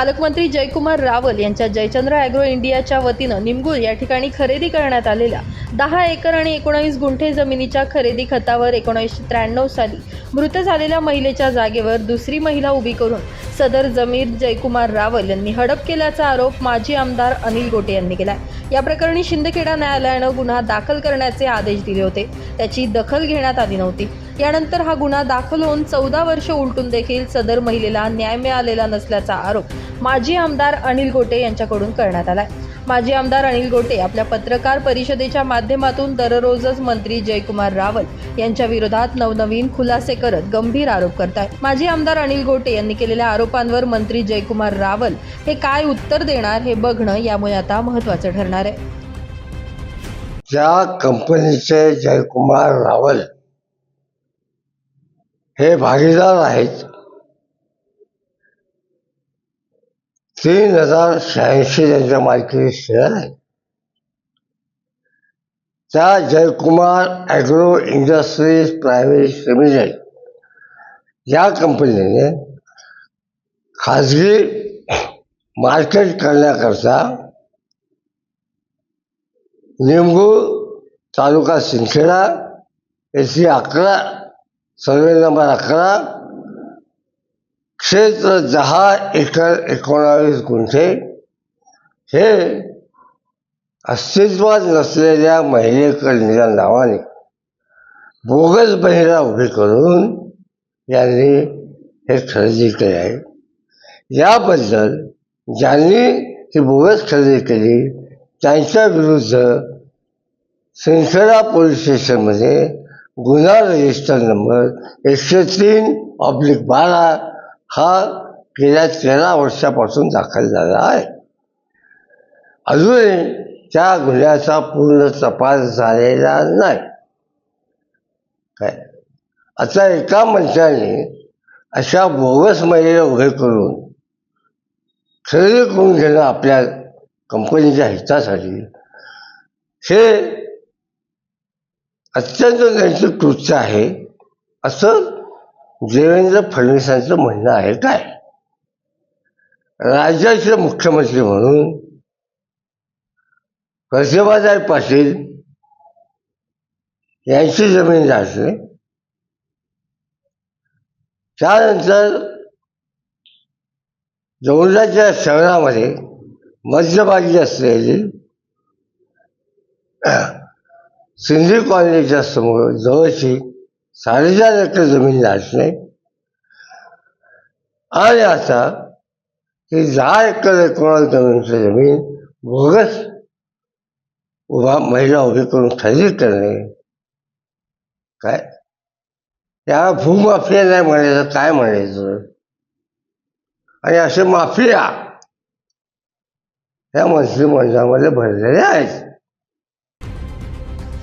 पालकमंत्री जयकुमार रावल यांच्या जयचंद्र ॲग्रो इंडियाच्या वतीनं निमगुल या ठिकाणी खरेदी करण्यात आलेल्या दहा एकर आणि एकोणावीस गुंठे जमिनीच्या खरेदी खतावर एकोणीसशे त्र्याण्णव साली मृत झालेल्या महिलेच्या जागेवर दुसरी महिला उभी करून सदर जमीर जयकुमार रावल यांनी हडप केल्याचा आरोप माजी आमदार अनिल गोटे यांनी केला या प्रकरणी शिंदखेडा न्यायालयानं गुन्हा दाखल करण्याचे आदेश दिले होते. त्याची दखल घेण्यात आली नव्हती. यानंतर हा गुन्हा दाखल होऊन चौदा वर्ष उलटून देखील सदर महिलेला न्याय मिळालेला नसल्याचा आरोप माजी आमदार अनिल गोटे यांच्याकडून करण्यात आलाय. माजी आमदार अनिल गोटे आपल्या पत्रकार परिषदेच्या माध्यमातून दररोजच मंत्री जयकुमार रावल यांच्या विरोधात नवनवीन खुलासे करत गंभीर आरोप करतायत माजी आमदार अनिल गोटे यांनी केलेल्या आरोपांवर मंत्री जयकुमार रावल हे काय उत्तर देणार हे बघणं यामुळे आता महत्त्वाचं ठरणार आहे. ज्या कंपनीचे जयकुमार रावल हे भागीदार आहेत. तीन हजार शहाऐंशी त्यांच्या मालकीचे शेअर आहेत. त्या Jaykumar agro industries private limited या कंपनीने खाजगी मार्केट करण्याकरता निंबू तालुका सिंखेडा येथे अकरा सर्वे नंबर अकरा क्षेत्र दहा एकर एकोणावीस गुंठे हे अस्तित्वात नसलेल्या महिलेकडल्या नावाने बोगस बहिरा उभी करून यांनी हे खरेदी केले आहे. याबद्दल ज्यांनी ही बोगस खरेदी केली त्यांच्या विरुद्ध सिंदखेडा पोलीस स्टेशनमध्ये गुन्हा रजिस्टर नंबर एकशे तीन ऑब्लिक बारा हा गेल्या तेरा वर्षापासून दाखल झाला आहे. अजूनही त्या गुन्ह्याचा पूर्ण तपास झालेला नाही. काय? आता एका मंचाने अशा बोगस महिला उभे करून खरेदी करून घेणं आपल्या कंपनीच्या हितासाठी हे अत्यंत त्यांचं कृत्य आहे असं देवेंद्र फडणवीसांचं म्हणणं आहे काय? राज्याचे मुख्यमंत्री म्हणून प्रतिभाताई पाटील यांची जमीन जाते त्यानंतर जवळच्या शहरामध्ये मध्यभागी असलेली सिंधी कॉलनीच्या समोर जवळची साडेचार एकर जमीन लाटणे आणि आता ही दहा एकर एकोणा जमीनची जमीन बोगस उभा महिला उभी करून खरेदी करणे. काय? त्या भूमाफिया नाही म्हणायचं काय म्हणायचं? आणि असे माफिया या मंत्रिमंडळामध्ये भरलेले आहेत.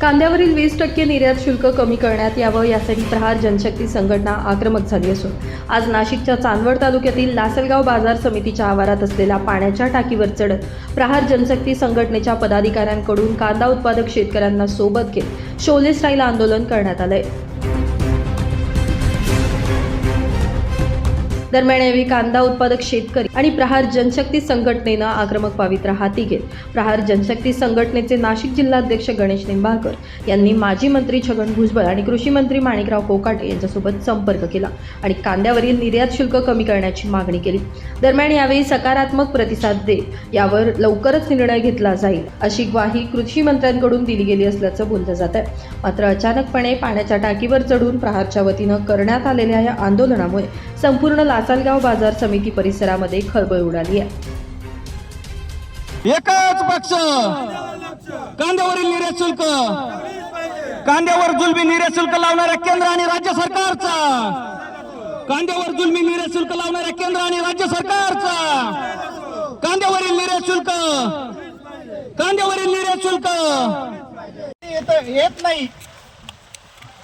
कांद्यावरील वीस टक्के निर्यात शुल्क कमी करण्यात यावं यासाठी प्रहार जनशक्ती संघटना आक्रमक झाली असून आज नाशिकच्या चांदवड तालुक्यातील लासलगाव बाजार समितीच्या आवारात असलेल्या पाण्याच्या टाकीवर चढत प्रहार जनशक्ती संघटनेच्या पदाधिकाऱ्यांकडून कांदा उत्पादक शेतकऱ्यांना सोबत घेत शोले स्टाईल आंदोलन करण्यात आलं आहे दरम्यान यावेळी कांदा उत्पादक शेतकरी आणि प्रहार जनशक्ती संघटनेनं आक्रमक पावित्रा हाती घेत प्रहार जनशक्ती संघटनेचे नाशिक जिल्हाध्यक्ष गणेश निंबाळकर यांनी माजी मंत्री छगन भुजबळ आणि कृषी मंत्री माणिकराव कोकाटे यांच्यासोबत संपर्क केला आणि कांद्यावरील निर्यात शुल्क कमी करण्याची मागणी केली. दरम्यान यावेळी सकारात्मक प्रतिसाद देत यावर लवकरच निर्णय घेतला जाईल अशी ग्वाही कृषी मंत्र्यांकडून दिली गेली असल्याचं बोललं जात आहे. मात्र अचानकपणे पाण्याच्या टाकीवर चढून प्रहारच्या वतीनं करण्यात आलेल्या या आंदोलनामुळे संपूर्ण लासलगाव बाजार समिती परिसरामध्ये खळबळ उडाली आहे. एकच पक्ष. कांद्यावरील निर्यात शुल्क. कांद्यावर जुलबी निर्यात शुल्क लावणाऱ्या केंद्र आणि राज्य सरकारचा. कांद्यावर जुलमी निर्यात शुल्क लावणाऱ्या केंद्र आणि राज्य सरकारचा. कांद्यावरील निर्यात शुल्क. कांद्यावरील निर्यात शुल्क. येत येत नाही.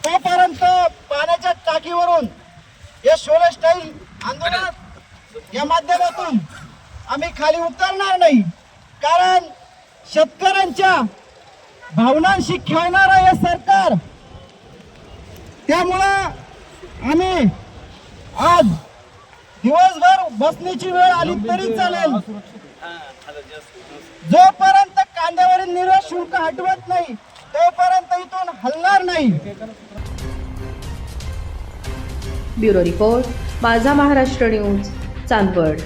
तोपर्यंत पाण्याच्या टाकीवरून हे शोले स्टाईल आंदोलनात या माध्यमातून आम्ही खाली उतरणार नाही. कारण शेतकऱ्यांच्या भावनांशी खेळणारं हे सरकार त्यामुळं आम्ही आज दिवसभर बसण्याची वेळ आली तरी चालेल. जोपर्यंत कांद्यावरील निर्यात शुल्क हटवत नाही तोपर्यंत इथून हलणार नाही. Bureau report Majha Maharashtra news Chandwad.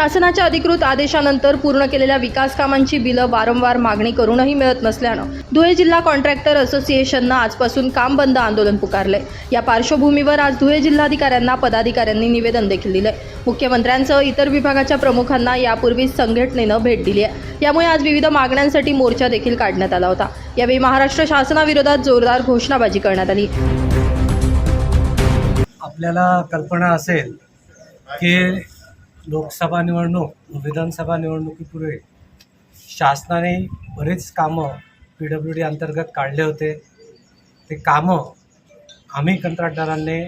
शासनाच्या अधिकृत आदेशानंतर पूर्ण केलेल्या विकास कामांची बिलं वारंवार मागणी करूनही मिळत नसल्यानं धुळे जिल्हा कॉन्ट्रॅक्टर असोसिएशननं आजपासून काम बंद आंदोलन पुकारले. या पार्श्वभूमीवर आज धुळे जिल्हाधिकाऱ्यांना पदाधिकाऱ्यांनी निवेदन देखील दिले. मुख्यमंत्र्यांसह इतर विभागाच्या प्रमुखांना यापूर्वीच संघटनेनं भेट दिली आहे. यामुळे आज विविध मागण्यांसाठी मोर्चा देखील काढण्यात आला होता. यावेळी महाराष्ट्र शासनाविरोधात जोरदार घोषणाबाजी करण्यात आली. आपल्याला कल्पना असेल की लोकसभा निवडणूक विधानसभा निवडणुकीपूर्वी शासनाने बरेच कामं पी डब्ल्यू डी अंतर्गत काढले होते. ते कामं आम्ही कंत्राटदारांनी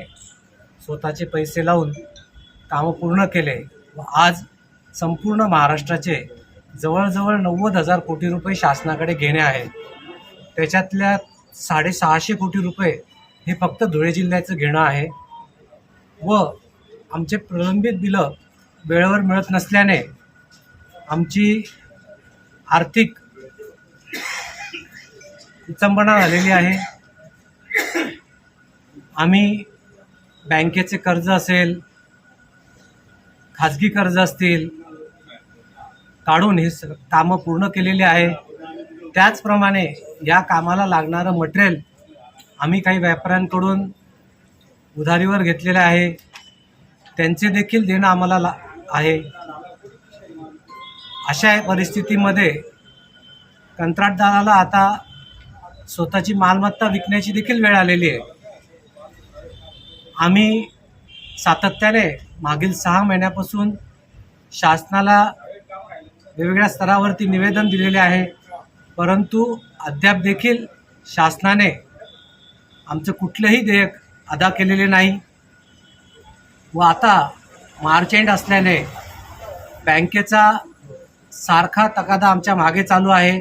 स्वतःचे पैसे लावून कामं पूर्ण केले व आज संपूर्ण महाराष्ट्राचे जवळजवळ नव्वद हजार कोटी रुपये शासनाकडे घेणे आहेत त्याच्यातल्या साडेसहाशे कोटी रुपये हे फक्त धुळे जिल्ह्याचं घेणं आहे व आमचे प्रलंबित बिलं वेळेवर मिळत नसल्याने आमची आर्थिक विचंबना झालेली आहे. आम्ही बँकेचे कर्ज असेल खाजगी कर्ज असतील काढून हे कामं पूर्ण केलेली आहे. त्याचप्रमाणे या कामाला लागणारं मटेरियल आम्ही काही व्यापाऱ्यांकडून उधारीवर घेतलेले आहे. त्यांचे देखील देणं आम्हाला ला आहे. अशा परिस्थितीमध्ये कंत्राटदाराला आता स्वतःची मालमत्ता विकण्याची देखील वेळ आलेली आहे. आम्ही सातत्याने मागील सहा महिन्यापासून शासनाला वेगवेगळ्या स्तरावरती निवेदन दिलेले आहे. परंतु अद्याप देखील शासनाने आमचं कुठलंही देयक अदा केलेले नाही व आता मार्च एंड असल्याने बँकेचा सारखा तकादा आमच्या मागे चालू आहे.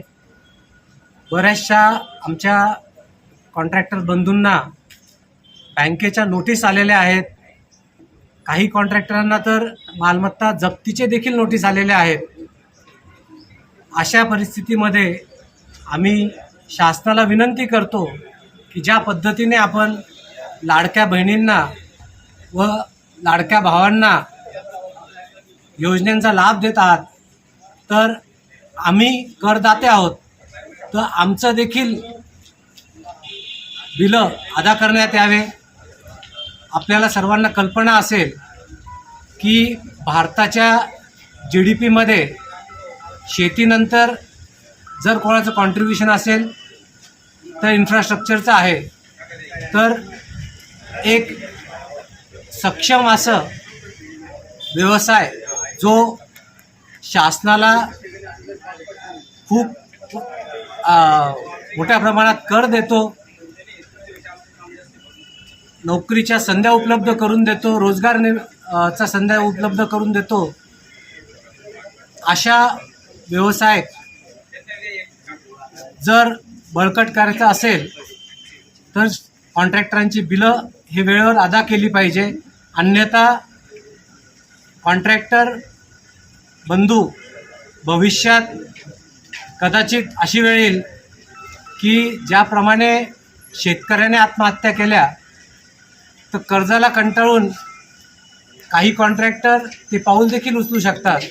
बऱ्याचशा आमच्या कॉन्ट्रॅक्टर बंधूंना बँकेच्या नोटीस आलेल्या आहेत. काही कॉन्ट्रॅक्टरांना तर मालमत्ता जप्तीचे देखील नोटीस आलेल्या आहेत. अशा परिस्थितीमध्ये आम्ही शासनाला विनंती करतो की ज्या पद्धतीने आपण लाडक्या बहिणींना व लाडक्या भावांना योजनेचा लाभ देत आहात तर आम्ही करदाते आहोत. तर आमचं देखील बिलं अदा करण्यात यावे. आपल्याला सर्वांना कल्पना असेल की भारताच्या जी डी पीमध्ये शेतीनंतर जर कोणाचं कॉन्ट्रीब्युशन असेल तर इन्फ्रास्ट्रक्चरचं आहे. तर एक सक्षम असं व्यवसाय जो शासनाला खूप मोठ्या प्रमाणात कर देतो नोकरीच्या संध्या उपलब्ध करून देतो रोजगार नि चा संध्या उपलब्ध करून देतो अशा व्यवसाय जर बळकट करायचं असेल तर कॉन्ट्रॅक्टरांची बिलं हे वेळेवर अदा केली पाहिजे. अन्यथा कॉन्ट्रॅक्टर बंधू भविष्यात कदाचित अशी वेळ येईल की ज्याप्रमाणे शेतकऱ्याने आत्महत्या केल्या तर कर्जाला कंटाळून काही कॉन्ट्रॅक्टर ते पाऊल देखील उचलू शकतात.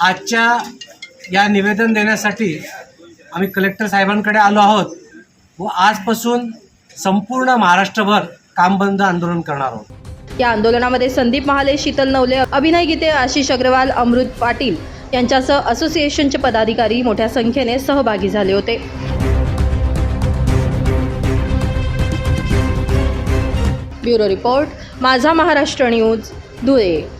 आजच्या या निवेदन देण्यासाठी आम्ही कलेक्टर साहेबांकडे आलो आहोत व आजपासून संपूर्ण महाराष्ट्रभर काम बंद आंदोलन करणार आहोत. या आंदोलनामध्ये संदीप महाले शीतल नवले अभिनय गीते आशिष अग्रवाल अमृत पाटील यांच्यासह असोसिएशनचे पदाधिकारी मोठ्या संख्येने सहभागी झाले होते. Bureau report Majha Maharashtra news Dhule.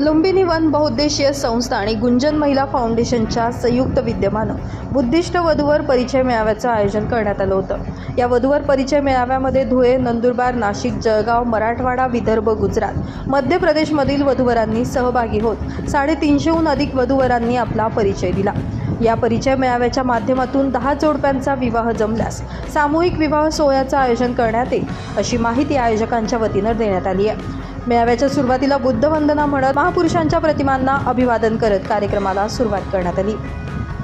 Lumbini one बहुउद्देशीय संस्था आणि गुंजन महिला फाउंडेशनच्या संयुक्त विद्यमानं बुद्धिष्ट वधूवर परिचय मेळाव्याचं आयोजन करण्यात आलं होतं. या वधूवर परिचय मेळाव्यामध्ये धुळे नंदुरबार नाशिक जळगाव मराठवाडा विदर्भ गुजरात मध्य प्रदेशमधील वधूवरांनी सहभागी होत साडेतीनशेहून अधिक वधूवरांनी आपला परिचय दिला. या परिचय मेळाव्याच्या माध्यमातून दहा जोडप्यांचा विवाह जमल्यास सामूहिक विवाह सोहळ्याचं आयोजन करण्यात येईल अशी माहिती आयोजकांच्या वतीनं देण्यात आली आहे. मेळाव्याच्या सुरुवातीला बुद्धवंदना म्हणत महापुरुषांच्या प्रतिमांना अभिवादन करत कार्यक्रमाला सुरुवात करण्यात आली.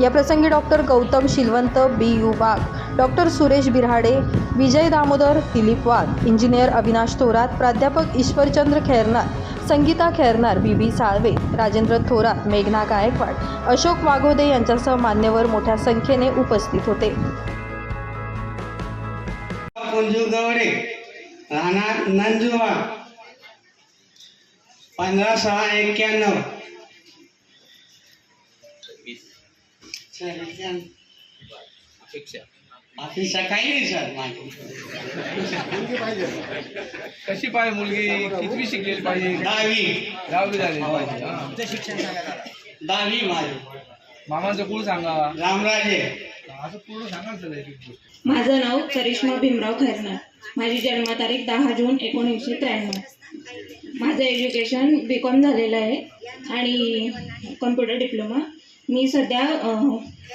या प्रसंगी doctor Gautam Shilwant B. U. Wagh doctor Suresh Birade Vijay Damodar Dilip Wagh engineer Avinash Thorat प्राध्यापक ईश्वरचंद्र खैरनाथ संगीता खैरनार बी बी साळवे राजेंद्र थोरात मेघना गायकवाड अशोक वाघोदे यांच्यासह मान्यवर मोठ्या संख्येने उपस्थित होते. राहणार पंधरा सहा एक्क्याण्णव. अपेक्षा. काही नाही सर माझी. कशी पाहिजे मुलगी? कितवी शिकलेली पाहिजे? दहावी. दहावी झालेली पाहिजे हा. दहावी माझी. मामाचं कुळ सांगा. रामराजे. असं पूर्ण सांगा ना सर एक एक गोष्ट. माझं नाव करिश्मा भीमराव खैरनार. माझी जन्मतारीख दहा जून एकोणीसशे त्र्याण्णव. माझं एज्युकेशन बी कॉम झालेलं आहे आणि कम्प्युटर डिप्लोमा मी सध्या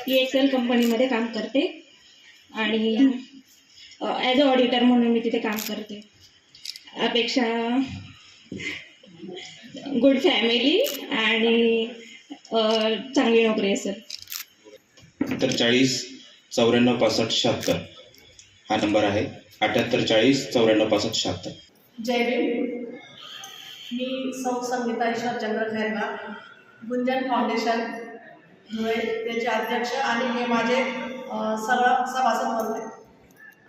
ई एक्सेल कंपनीमध्ये काम करते. आणि ॲज अ ऑडिटर म्हणून मी तिथे काम करते. अपेक्षा गुड फॅमिली आणि चांगली नोकरी आहे सर अठ्याहत्तर चाळीस चौऱ्याण्णव पासष्ट शहात्तर. हा नंबर आहे. अठ्याहत्तर चाळीस चौऱ्याण्णव पासष्ट शहात्तर. जय भीम. मी सौ संगीता ईश्वरचंद्र खैरनार गुंजन फाउंडेशन धुळे त्याचे अध्यक्ष आणि हे माझे अ, सर्व सभासद बनले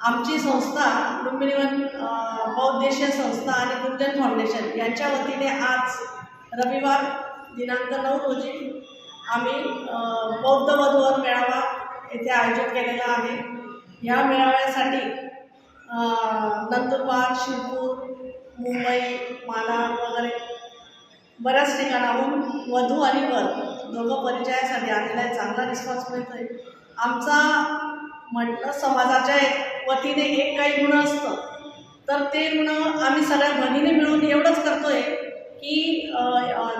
आमची संस्था लुंबिनीवन बौद्धेशीय संस्था आणि गुंजन फाउंडेशन यांच्या वतीने आज रविवार दिनांक नऊ रोजी आम्ही बौद्ध वधूवर मेळावा येथे आयोजित केलेला आहे. या मेळाव्यासाठी नंदुरबार शिरपूर मुंबई मालाड वगैरे बऱ्याच ठिकाणाहून वधू आणि वर दोघं परिचयासाठी आलेला आहे. चांगला रिस्पॉन्स मिळतो आहे आमचा म्हटलं समाजाच्या एक- वतीने एक काही गुण असतं. तर ते गुण आम्ही सगळ्या बहिणीने मिळून एवढंच करतो आहे की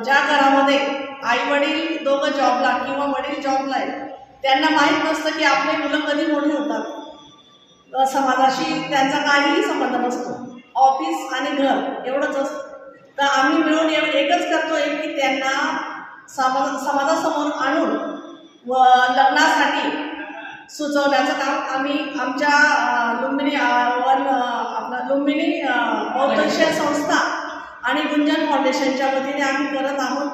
ज्या घरामध्ये आई वडील दोघं जॉबला किंवा वडील जॉबला आहेत त्यांना माहीत नसतं की आपले मुलं कधी मोठे होतात. समाजाशी त्यांचा काहीही संबंध नसतो. ऑफिस आणि घर एवढंच असतं. तर आम्ही मिळून एव एकच करतोय की त्यांना समा समाजासमोर आणून व लग्नासाठी सुचवण्याचं काम आम्ही आमच्या लुंबिनी वन आपलं लुंबिनी अ, संस्था आणि गुंजन फाउंडेशनच्या वतीने आम्ही करत आहोत.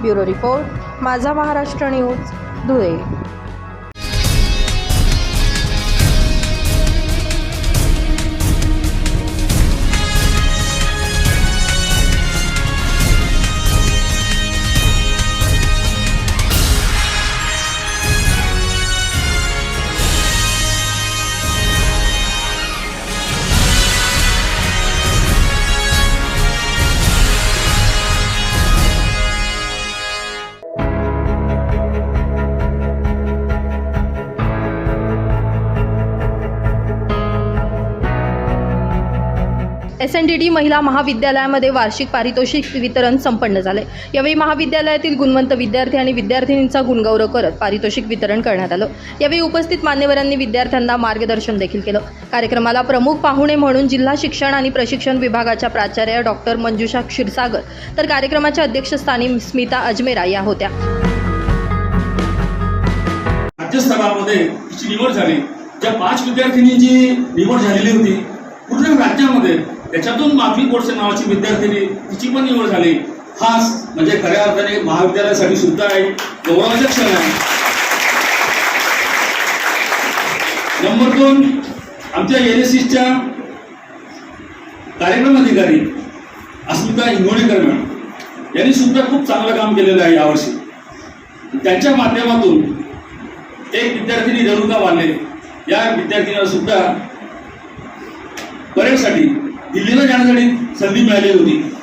Bureau report Majha Maharashtra news Dhule. D D महिला महाविद्यालयामध्ये वार्षिक पारितोषिक वितरण संपन्न झाले यावेळी महाविद्यालयातील गुणवंत विद्यार्थी आणि विद्यार्थिनींचा गुणगौरव करत पारितोषिक वितरण करण्यात आलं. यावेळी उपस्थित मान्यवरांनी विद्यार्थ्यांना मार्गदर्शन देखील केलं. कार्यक्रमाला प्रमुख पाहुणे म्हणून जिल्हा शिक्षण आणि प्रशिक्षण विभागाच्या प्राचार्य डॉक्टर मंजुषा क्षीरसागर तर कार्यक्रमाच्या अध्यक्षस्थानी स्मिता अजमेरा या होत्या. राज्यस्तरामध्ये तिची निवड झाली. ज्या पाच विद्यार्थिनींची निवड झालेली होती पूर्ण राज्यामध्ये त्याच्यातून माधवी गोडसे नावाची विद्यार्थिनी तिची पण निवड झाली. खास म्हणजे खऱ्या अर्थाने महाविद्यालयासाठी सुद्धा आहे गौरवाचा क्षण आहे. नंबर दोन आमच्या एन एस च्या कार्यक्रम अधिकारी अस्मिता इंगोणेकर मॅडम. यांनी सुद्धा खूप चांगलं काम केलेलं आहे यावर्षी. त्यांच्या माध्यमातून एक विद्यार्थिनी रेणुका वाले या विद्यार्थिनीला सुद्धा परेडसाठी दिल्लीला जाण्यासाठी संधी मिळालेली होती.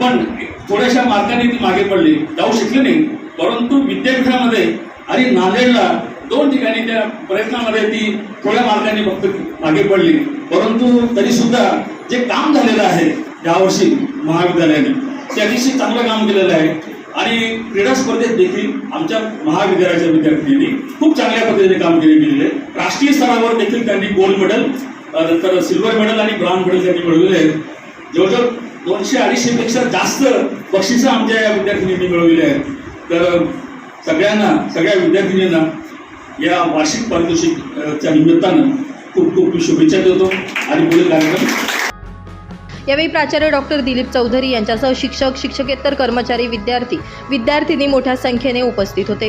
पण थोड्याशा मार्काने ती मागे पडली. जाऊ शकली नाही. परंतु विद्यापीठामध्ये आणि नांदेडला दोन ठिकाणी त्या प्रयत्नामध्ये ती थोड्या मार्काने फक्त मागे पडली. परंतु तरी सुद्धा जे काम झालेलं आहे यावर्षी महाविद्यालयाने ते अतिशय चांगलं काम केलेलं आहे. आणि क्रीडा स्पर्धेत देखील आमच्या महाविद्यालयाच्या विद्यार्थ्यांनी खूप चांगल्या पद्धतीने काम केले गेलेले आहे. राष्ट्रीय स्तरावर देखील त्यांनी गोल्ड मेडल नंतर सिल्वर मेडल आणि ब्रॉन्झ मेडल त्यांनी मिळवले आहेत. जवळजवळ दोनशे अडीचशेपेक्षा जास्त बक्षिसं आमच्या या विद्यार्थिनींनी मिळवलेली आहेत. तर सगळ्यांना सगळ्या विद्यार्थिनींना या वार्षिक पारितोषिकच्या निमित्तानं खूप खूप शुभेच्छा देतो आणि पुढील कार्यक्रम यावेळी प्राचार्य डॉक्टर दिलीप चौधरी यांच्यासह शिक्षक शिक्षकेतर कर्मचारी विद्यार्थी विद्यार्थिनी मोठ्या संख्येने उपस्थित होते.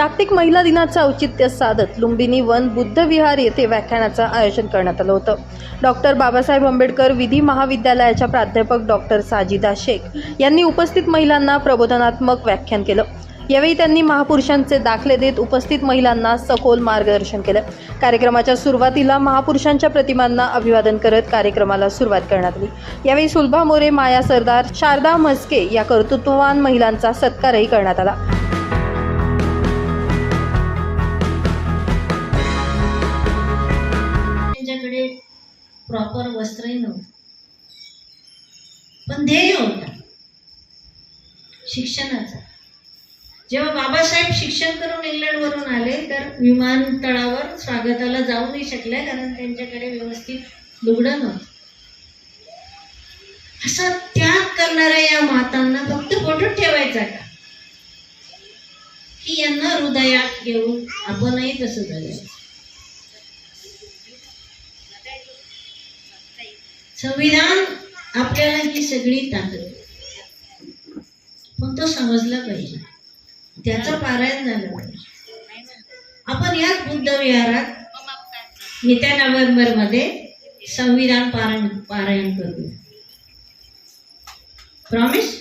जागतिक महिला दिनाचं औचित्य साधत लुंबिनी वन बुद्ध विहार येथे व्याख्यानाचं आयोजन करण्यात आलं होतं. डॉक्टर बाबासाहेब आंबेडकर विधी महाविद्यालयाच्या प्राध्यापक डॉक्टर साजिदा शेख यांनी उपस्थित महिलांना प्रबोधनात्मक व्याख्यान केलं. यावेळी त्यांनी महापुरुषांचे दाखले देत उपस्थित महिलांना सखोल मार्गदर्शन केलं. कार्यक्रमाच्या सुरुवातीला महापुरुषांच्या प्रतिमांना अभिवादन करत कार्यक्रमाला सुरुवात करण्यात आली. यावेळी सुलभा मोरे माया सरदार शारदा म्हस्के या कर्तृत्ववान महिलांचा सत्कारही करण्यात आला. प्रॉपर वस्त्रही नव्हतं. पण ध्येय होता. शिक्षणाचा. जेव्हा बाबासाहेब शिक्षण करून इंग्लंडवरून आले तर विमानतळावर स्वागताला जाऊ नाही शकले कारण त्यांच्याकडे व्यवस्थित लुगडं नव्हतं. असा त्याग करणाऱ्या या मातांना फक्त फोटो ठेवायचा का? की यांना हृदयात घेऊन आपणही तसं झालं संविधान आपल्याला ही सगळी ताकद. पण तो समजला पाहिजे. त्याचं पारायण झालं पाहिजे. आपण याच बुद्ध विहारात येत्या नोव्हेंबरमध्ये संविधान पारायण पारायण करू प्रॉमिस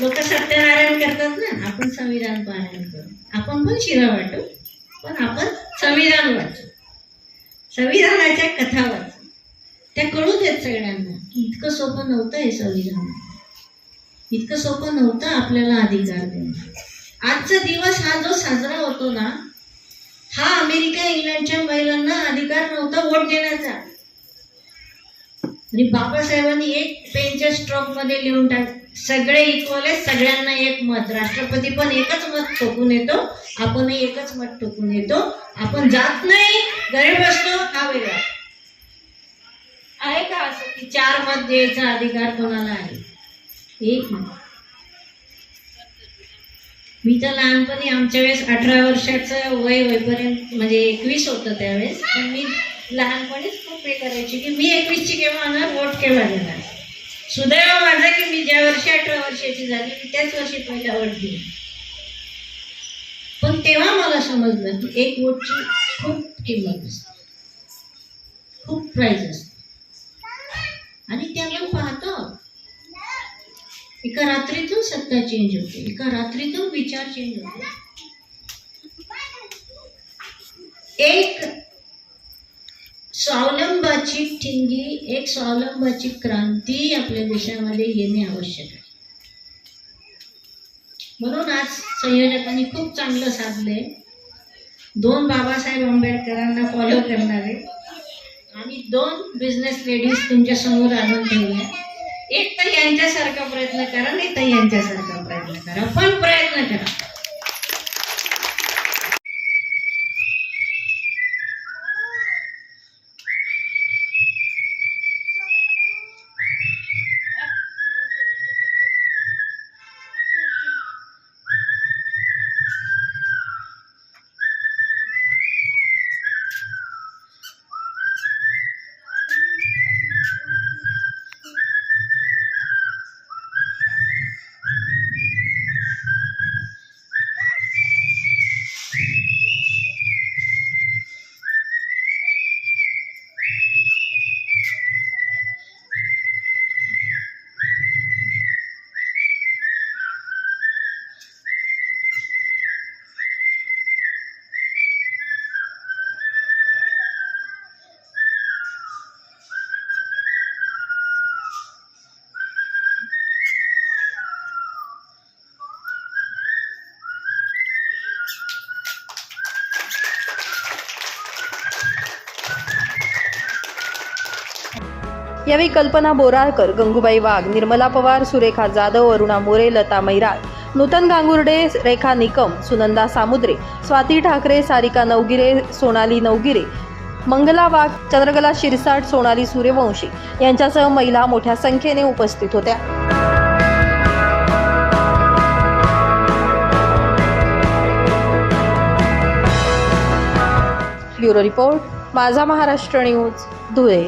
लोक सत्यनारायण करतात ना आपण संविधान पारायण करू. आपण पण शिरा वाटू पण आपण संविधान वाचू. संविधानाच्या कथा वाचू. त्या कळू देत सगळ्यांना की इतकं सोपं नव्हतं हे संविधान. इतकं सोपं नव्हतं आपल्याला अधिकार देणं. आजचा दिवस हा जो साजरा होतो ना हा अमेरिका इंग्लंडच्या महिलांना अधिकार नव्हता वोट देण्याचा. आणि बाबासाहेबांनी एक पेनच्या स्ट्रॉकमध्ये लिहून टाक सगळे इक्वल आहेत सगळ्यांना एक मत. राष्ट्रपती पण एकच मत ठोकून येतो आपणही एकच मत ठोकून येतो. आपण जात नाही घरी बसतो हा वेगळा. आहे का असं की चार मत द्यायचा अधिकार कोणाला आहे? एक मत. मी तर लहानपणी आमच्या वेळेस अठरा वर्षाचं वय होईपर्यंत म्हणजे एकवीस होतं त्यावेळेस पण मी लहानपणीच खूप हे करायची की मी एकवीसची केव्हा होणार? वोट केव्हा देणार? सुदैव माझं की मी ज्या वर्षी अठरा वर्षाची झाली मी त्याच वर्षी पहिला वोट दिली. पण तेव्हा मला समजलं की एक वोटची खूप किंमत असते. खूप प्राईज असते. आणि ते आपण पाहतो. एका रात्रीतून सत्ता चेंज होते. एका रात्रीतून विचार चेंज होते. एक स्वावलंबाची ठिंगी एक स्वावलंबाची क्रांती आपल्या देशामध्ये येणे आवश्यक आहे. म्हणून आज संयोजकांनी खूप चांगलं साधलंय दोन बाबासाहेब आंबेडकरांना फॉलो करणारे. आणि दोन बिझनेस लेडीज तुमच्यासमोर आणून ठेवल्या एक तर यांच्यासारखा प्रयत्न करा नाही तर यांच्यासारखा प्रयत्न करा. पण प्रयत्न करा. यावेळी कल्पना बोराळकर गंगूबाई वाघ निर्मला पवार सुरेखा जाधव अरुणा मोरे लता मैराळ नूतन गांगुर्डे रेखा निकम सुनंदा सामुद्रे स्वाती ठाकरे सारिका नवगिरे सोनाली नवगिरे मंगला वाघ चंद्रकला शिरसाट सोनाली सूर्यवंशी यांच्यासह महिला मोठ्या संख्येने उपस्थित होत्या. Bureau report Majha Maharashtra news Dhule.